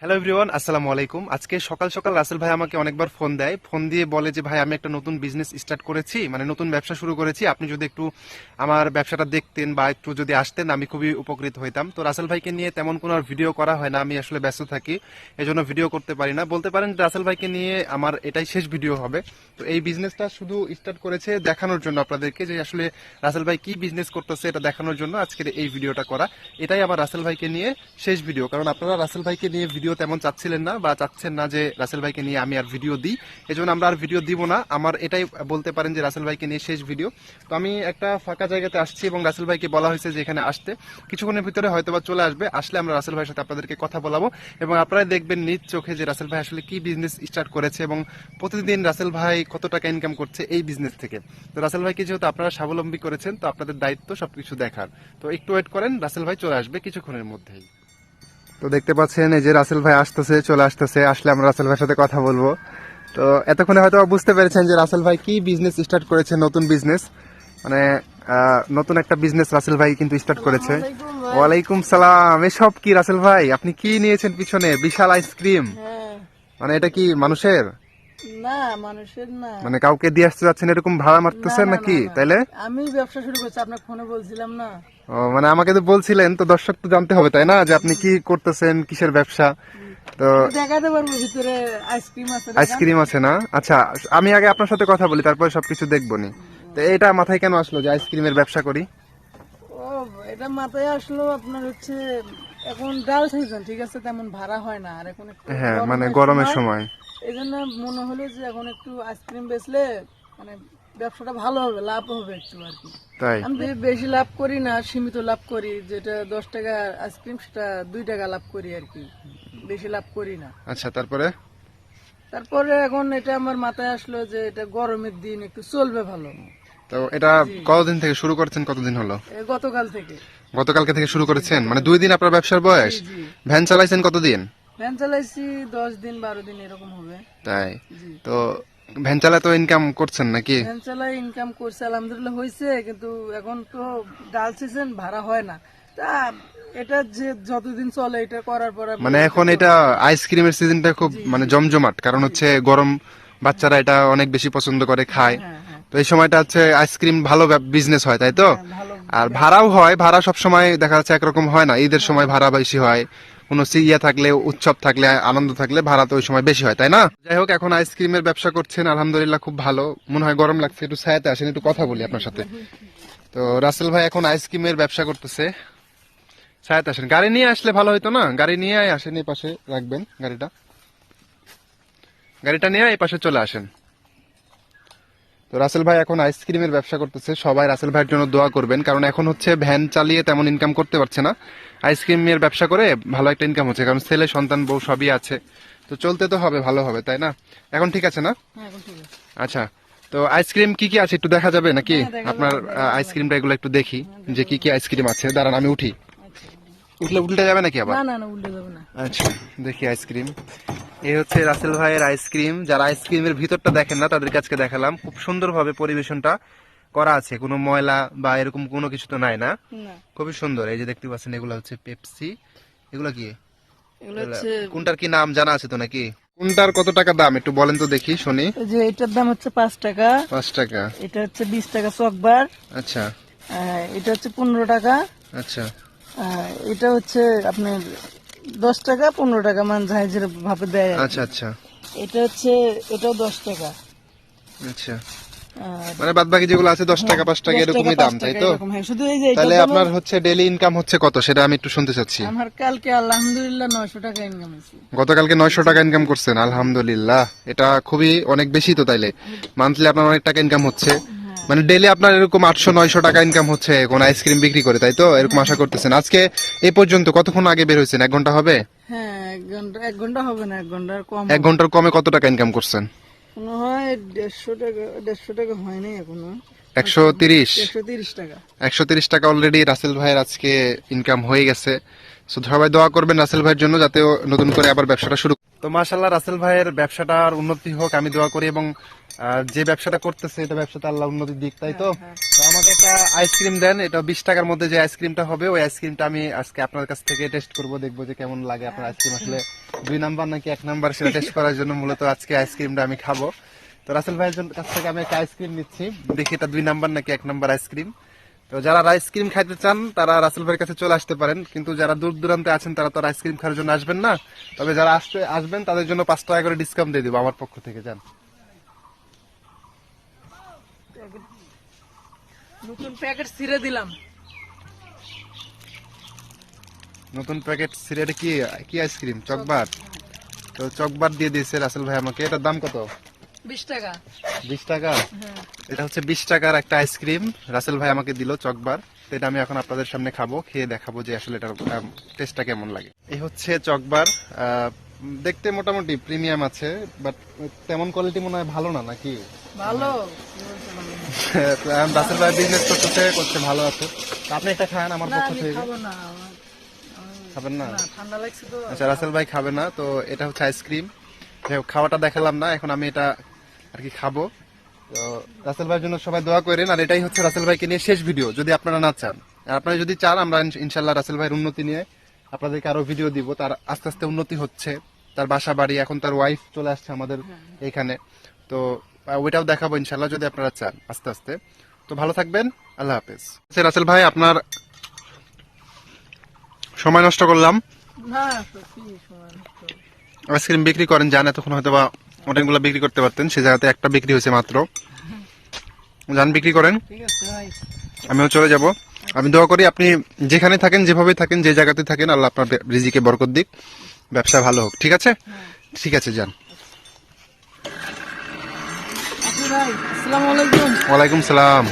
Hello everyone আসসালামু আলাইকুম। আজকে সকাল সকাল রাসেল ভাই আমাকে অনেকবার ফোন দেয়। ফোন দিয়ে বলে যে, ভাই, আমি একটা নতুন বিজনেস স্টার্ট করেছি মানে নতুন ব্যবসা শুরু করেছি। আপনি যদি একটু আমার ব্যবসাটা দেখতেন বা একটু যদি আসতেন, আমি খুবই উপকৃত হইতাম। তো রাসেল ভাইকে নিয়ে তেমন কোনো ভিডিও করা হয় না। আমি আসলে ব্যস্ত থাকি, এজন্য ভিডিও করতে পারি না। বলতে পারেন রাসেল ভাইকে নিয়ে আমার এটাই শেষ ভিডিও হবে। তো এই বিজনেসটা শুধু স্টার্ট করেছে দেখানোর জন্য আপনাদেরকে যে, আসলে রাসেল ভাই কি বিজনেস করতেছে এটা দেখানোর জন্য আজকের এই ভিডিওটা করা। এটাই আমার রাসেল ভাইকে নিয়ে শেষ ভিডিও কারণ আপনারা রাসেল ভাইকে নিয়ে ভিডিও তেমন চাচ্ছিলেন না বা চাচ্ছেন না যে রাসেল ভাইকে নিয়ে আমি আর ভিডিও দিই। এজন্য আমরা আর ভিডিও দিব না। আমার এটাই বলতে পারেন যে রাসেল ভাইকে নিয়ে শেষ ভিডিও। তো আমি একটা ফাঁকা জায়গাতে আসছি এবং রাসেল ভাইকে বলা হয়েছে যে এখানে আসতে। কিছুক্ষণের ভিতরে হয়তো বা চলে আসবে। আসলে আমরা রাসেল ভাইয়ের সাথে আপনাদেরকে কথা বলাবো এবং আপনারা দেখবেন নিজ চোখে যে রাসেল ভাই আসলে কি বিজনেস স্টার্ট করেছে এবং প্রতিদিন রাসেল ভাই কত টাকা ইনকাম করছে এই বিজনেস থেকে। তো রাসেল ভাইকে যেহেতু আপনারা স্বাবলম্বী করেছেন, তো আপনাদের দায়িত্ব সবকিছু দেখার। তো একটু ওয়েট করেন, রাসেল ভাই চলে আসবে কিছুক্ষণের মধ্যেই। তো দেখতে পাচ্ছেন এই যে রাসেল ভাই আসতেছে চলে আসতেছে। আসলে আমরা রাসেল ভাইয়ের সাথে কথা বলব। তো এতক্ষণে হয়তো বুঝতে পেরেছেন যে রাসেল ভাই কি বিজনেস স্টার্ট করেছে নতুন বিজনেস মানে আহ, নতুন একটা বিজনেস রাসেল ভাই কিন্তু স্টার্ট করেছে। ওয়ালাইকুম সালাম। এসব কি রাসেল ভাই? আপনি কি নিয়েছেন পিছনে? বিশাল আইসক্রিম হ্যাঁ। মানে এটা কি মানুষের? না মানুষের না। মানে কাউকে দিয়ে আসতে যাচ্ছেন এরকম ভাড়া মারতেছেন নাকি। তাইলে? আমি ব্যবসা শুরু করছি আপনার ফোনে বলছিলাম না। ও মানে আমাকে তো বলছিলেন তো দর্শক তো জানতে হবে তাই না? যে আপনি কি করতেছেন কিসের ব্যবসা? তো দেখাতে পারব ভিতরে আইসক্রিম আছে আইসক্রিম আছে না? আচ্ছা আমি আগে আপনার সাথে কথা বলি তারপরে সবকিছু দেখব নি। তো এটা মাথায় কেন আসলো যে আইসক্রিমের ব্যবসা করি? ও এটা মাথায় আসলো আপনার হচ্ছে এখন ডাল সিজন ঠিক আছে তেমন ভাড়া হয় না। আর এখন হ্যাঁ মানে গরমের সময়। এই জন্য মনে হলো যে এখন একটু আইসক্রিম বেচলে মানে ব্যবসাটা ভালো হবে লাভ হবে একটু আর কি। তাই? আমি বেশি লাভ করি না সীমিত লাভ করি যেটা দশ টাকা আইসক্রিম সেটা দুই টাকা লাভ করি আর কি। বেশি লাভ করি না। আচ্ছা তারপরে? তারপরে এখন এটা আমার মাথায় আসলো যে এটা গরমের দিন একটু চলবে ভালো। তো এটা কতদিন থেকে শুরু করেছেন কতদিন হলো? গতকাল থেকে। গতকালকে থেকে শুরু করেছেন? মানে দুই দিন আপনার ব্যবসার বয়স? ভ্যান চালাইছেন কতদিন? ভ্যান চালাইছি দশ দিন বারো দিন এরকম হবে। তাই? তো ভ্যান চালা তো ইনকাম করছেন নাকি? ভ্যান ইনকাম করছে আলহামদুলিল্লাহ হয়েছে কিন্তু এখন তো ডাল সিজন ভাড়া হয় না। তা এটা যে যতদিন চলে এটা করার পর মানে এখন এটা আইসক্রিমের সিজনটা খুব মানে জমজমাট কারণ হচ্ছে গরম বাচ্চারা এটা অনেক বেশি পছন্দ করে খায়। হ্যাঁ হ্যাঁ। তো এই সময়টা হচ্ছে আইসক্রিম ভালো বিজনেস হয় তাই তো? হ্যাঁ, আর ভাড়াও হয় ভাড়া সব সময় দেখা যাচ্ছে একরকম হয় না। ঈদের সময় ভাড়া বেশি হয়। কোনো ইয়ে থাকলে, উৎসব থাকলে, আনন্দ থাকলে ভাড়া তো ওই সময় বেশি হয়, তাই না? যাই হোক, এখন আইসক্রিমের ব্যবসা করছেন, আলহামদুলিল্লাহ খুব ভালো। মনে হয় গরম লাগছে, একটু ছায়াতে আসেন, একটু কথা বলি আপনার সাথে। তো রাসেল ভাই এখন আইসক্রিমের ব্যবসা করতেছে। ছায়াতে আসেন। গাড়ি নিয়ে আসলে ভালো হতো না? গাড়ি নিয়ে আসেন, এই পাশে রাখবেন গাড়িটা। গাড়িটা নিয়ে এই পাশে চলে আসেন। তো রাসেল ভাই এখন আইসক্রিমের ব্যবসা করতেছে। সবাই রাসেল ভাইয়ের জন্য দোয়া করবেন কারণ এখন হচ্ছে ভ্যান চালিয়ে তেমন ইনকাম করতে পারছে না। আইসক্রিমের ব্যবসা করে ভালো একটা ইনকাম হচ্ছে কারণ ছেলে সন্তান বউ সবই আছে। তো চলতে তো হবে ভালো হবে তাই না? এখন ঠিক আছে না? হ্যাঁ আচ্ছা তো আইসক্রিম কি কি আছে একটু দেখা যাবে নাকি? হ্যাঁ, আপনার আইসক্রিমটা এগুলো একটু দেখি যে কি কি আইসক্রিম আছে। দাঁড়ান আমি উঠি। উঠলে উল্টে যাবে নাকি আবার? না না না উল্টে যাবে না। আচ্ছা দেখি আইসক্রিম। এই হচ্ছে রাসেল ভাইয়ের আইসক্রিম। যারা আইসক্রিমের ভিতরটা দেখেন না তাদের আজকে দেখালাম। খুব সুন্দরভাবে পরিবেশনটা করা আছে। কোনো ময়লা বা এরকম কোনো কিছু তো নাই না? খুবই সুন্দর। এই যে দেখতে পাচ্ছেন এগুলো হচ্ছে পেপসি। এগুলো কি? এগুলো হচ্ছে কোনটার কি নাম জানা আছে তো নাকি? কোনটার কত টাকা দাম? একটু বলেন তো দেখি শুনি। এই যে এটার দাম হচ্ছে পাঁচ টাকা। পাঁচ টাকা। এটা হচ্ছে বিশ টাকা চকবার। আচ্ছা। এটা হচ্ছে পনেরো টাকা। আচ্ছা। এটা হচ্ছে আপনার দশ টাকা পনেরো টাকা মানে যাই ভাবে দেয় আচ্ছা আচ্ছা। এটা হচ্ছে এটাও দশ টাকা। আচ্ছা। মানে বাদ বাকি যেগুলো আছে দশ টাকা পাঁচ টাকা এরকমই দাম তাই তো? হ্যাঁ, শুধু এই যে তাহলে আপনার হচ্ছে ডেলি ইনকাম হচ্ছে কত? সেটা আমি একটু শুনতে চাচ্ছি। আমার কালকে আলহামদুলিল্লাহ নয়শো টাকা ইনকাম হয়েছে। গতকালকে নয়শো টাকা ইনকাম করছেন আলহামদুলিল্লাহ। এটা খুবই অনেক বেশি তো তাইলে। মান্থলি আপনার অনেক টাকা ইনকাম হচ্ছে। মানে ডেলি আপনার এরকম আটশো নয়শো টাকা ইনকাম হচ্ছে কোন আইসক্রিম বিক্রি করে তাই তো? এরকম আশা করতেছেন। আজকে এই পর্যন্ত কতক্ষণ আগে বের হয়েছেন? এক ঘণ্টা হবে? হ্যাঁ এক ঘণ্টা হবে না এক ঘণ্টার কম এক ঘণ্টার কমে কত টাকা ইনকাম করছেন? মনে হয় দেড়শো টাকা দেড়শো টাকা হয়নি এখনও। একশো তিরিশ? একশো তিরিশ টাকা। একশো তিরিশ টাকা অলরেডি রাসেল ভাইয়ের আজকে ইনকাম হয়ে গেছে। সো সবাই দোয়া করবেন রাসেল ভাইয়ের জন্য যাতে নতুন করে আবার ব্যবসাটা শুরু তো মাশাল্লাহ রাসেল ভাইয়ের ব্যবসাটার উন্নতি হোক আমি দোয়া করি এবং যে ব্যবসাটা করতেছে এটা ব্যবসাটা আল্লাহ উন্নতি দিক তাই তো? তো আমাকে একটা আইসক্রিম দেন এটা বিশ টাকার মধ্যে যে আইসক্রিমটা হবে ওই আইসক্রিমটা আমি আজকে আপনার কাছ থেকে টেস্ট করব দেখব যে কেমন লাগে আপনার আইসক্রিম। আসলে দুই নাম্বার নাকি এক নাম্বার সেটা টেস্ট করার জন্য মূলত আজকে আইসক্রিমটা আমি খাব। তো রাসেল ভাইয়ের জন্য- কাছ থেকে আমি একটা আইসক্রিম নিচ্ছি দেখি এটা দুই নাম্বার নাকি এক নাম্বার আইসক্রিম। তো যারা আইসক্রিম খাইতে চান তারা রাসেল ভাইয়ের কাছে চলে আসতে পারেন। কিন্তু যারা দূর দূরান্তে আছেন তারা তো আইসক্রিম খাওয়ার জন্য আসবেন না। তবে যারা আসতে আসবেন তাদের জন্য পাঁচ টাকা করে ডিসকাউন্ট দিয়ে দিব আমার পক্ষ থেকে যান। নতুন প্যাকেট ছিঁড়ে দিলাম। নতুন প্যাকেট সিরিয়ালে কি কি আইসক্রিম চকবার তো চকবার দিয়ে দিয়েছে রাসেল ভাই আমাকে। এটার দাম কত? বিশ টাকা। বিশ টাকা? হ্যাঁ। এটা হচ্ছে বিশ টাকার একটা আইসক্রিম। রাসেল ভাই আমাকে দিল চকবার। তো এটা আমি এখন আপনাদের সামনে খাব খেয়ে দেখাবো যে আসলে এটার টেস্টটা কেমন লাগে। এই হচ্ছে চকবার। দেখতে মোটামুটি প্রিমিয়াম আছে বাট তেমন কোয়ালিটি মনে হয় ভালো না নাকি? ভালো। রাসেল ভাই বিজনেস করতেছে করছে ভালো আছে। আপনি একটা খান আমার পক্ষ থেকে। খাব না খাবেন না? ঠান্ডা লাগছে তো। আচ্ছা রাসেল ভাই খাবে না তো এটা হচ্ছে আইসক্রিম খাওয়াটা দেখালাম না এখন আমি এটা আর কি খাব। তো রাসেল ভাইয়ের জন্য সবাই দোয়া করেন আর এটাই হচ্ছে রাসেল ভাইকে নিয়ে শেষ ভিডিও যদি আপনারা না চান। আর আপনারা যদি চান আমরা ইনশ- ইনশাল্লাহ রাসেল ভাইয়ের উন্নতি নিয়ে আপনাদেরকে আরও ভিডিও দিব। তার আস্তে আস্তে উন্নতি হচ্ছে। তার বাসা বাড়ি এখন তার ওয়াইফ চলে আসছে আমাদের এখানে। তো ওইটাও দেখাবো ইনশাল্লাহ যদি আপনারা চান আস্তে আস্তে। তো ভালো থাকবেন আল্লাহ হাফেজ। আচ্ছা, রাসেল ভাই আপনার সময় নষ্ট করলাম। আইসক্রিম বিক্রি করেন যান এতক্ষণ হয়তো বা অনেকগুলো বিক্রি করতে পারতেন সে জায়গাতে একটা বিক্রি হয়েছে মাত্র। যান বিক্রি করেন। আমিও চলে যাব। আমি দোয়া করি আপনি যেখানে থাকেন যেভাবে থাকেন যে জায়গাতে থাকেন আল্লাহ আপনার রিজিকে বরকত দিক। ব্যবসা ভালো হোক ঠিক আছে? ঠিক আছে যান। ওয়ালাইকুম সালাম।